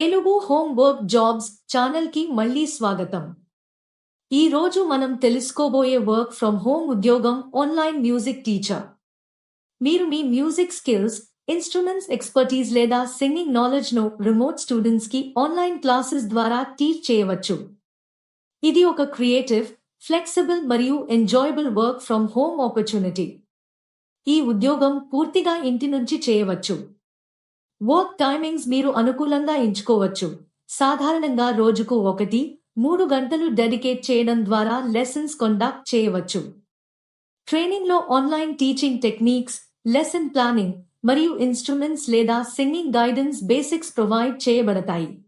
Telugu home work jobs ఛానల్కి మళ్ళీ స్వాగతం. ఈ రోజు మనం తెలుసుకోబోయే వర్క్ ఫ్రమ్ హోమ్ ఉద్యోగం ఆన్లైన్ మ్యూజిక్ టీచర్. మీరు మీ మ్యూజిక్ స్కిల్స్ ఇన్స్ట్రుమెంట్స్ ఎక్స్పర్టీస్ లేదా సింగింగ్ నాలెడ్జ్ను రిమోట్ స్టూడెంట్స్కి ఆన్లైన్ క్లాసెస్ ద్వారా టీచ్ చేయవచ్చు. ఇది ఒక క్రియేటివ్ ఫ్లెక్సిబుల్ మరియు enjoyable work from home opportunity ఈ ఉద్యోగం పూర్తిగా ఇంటి నుంచి చేయవచ్చు. వర్క్ టైమింగ్స్ మీరు అనుకూలంగా ఎంచుకోవచ్చు. సాధారణంగా రోజుకు ఒకటి మూడు గంటలు డెడికేట్ చేయడం ద్వారా లెసన్స్ కండక్ట్ చేయవచ్చు. ట్రైనింగ్లో online teaching techniques lesson planning మరియు ఇన్స్ట్రుమెంట్స్ లేదా సింగింగ్ గైడెన్స్ బేసిక్స్ ప్రొవైడ్ చేయబడతాయి.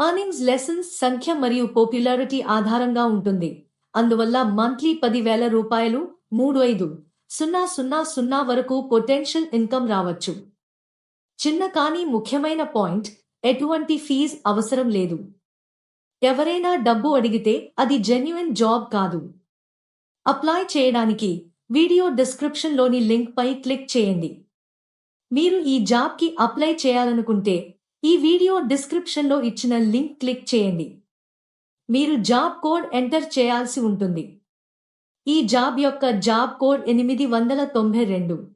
అర్నింగ్స్ లెసన్స్ సంఖ్య మరియు పాపులారిటీ ఆధారంగా ఉంటుంది. అందువల్ల మంత్లీ పదివేల రూపాయలు మూడు ఐదు సున్నా సున్నా సున్నా వరకు పొటెన్షియల్ ఇన్కమ్ రావచ్చు. చిన్న కానీ ముఖ్యమైన పాయింట్ ఎటువంటి ఫీజ్ అవసరం లేదు. ఎవరైనా డబ్బు అడిగితే అది జెన్యున్ జాబ్ కాదు. అప్లై చేయడానికి వీడియో డిస్క్రిప్షన్లోని లింక్పై క్లిక్ చేయండి. మీరు ఈ జాబ్కి అప్లై చేయాలనుకుంటే ఈ వీడియో డిస్క్రిప్షన్లో ఇచ్చిన లింక్ క్లిక్ చేయండి. మీరు జాబ్ కోడ్ ఎంటర్ చేయాల్సి ఉంటుంది. ఈ జాబ్ యొక్క జాబ్ కోడ్ ఎనిమిది వందల తొంభై రెండు.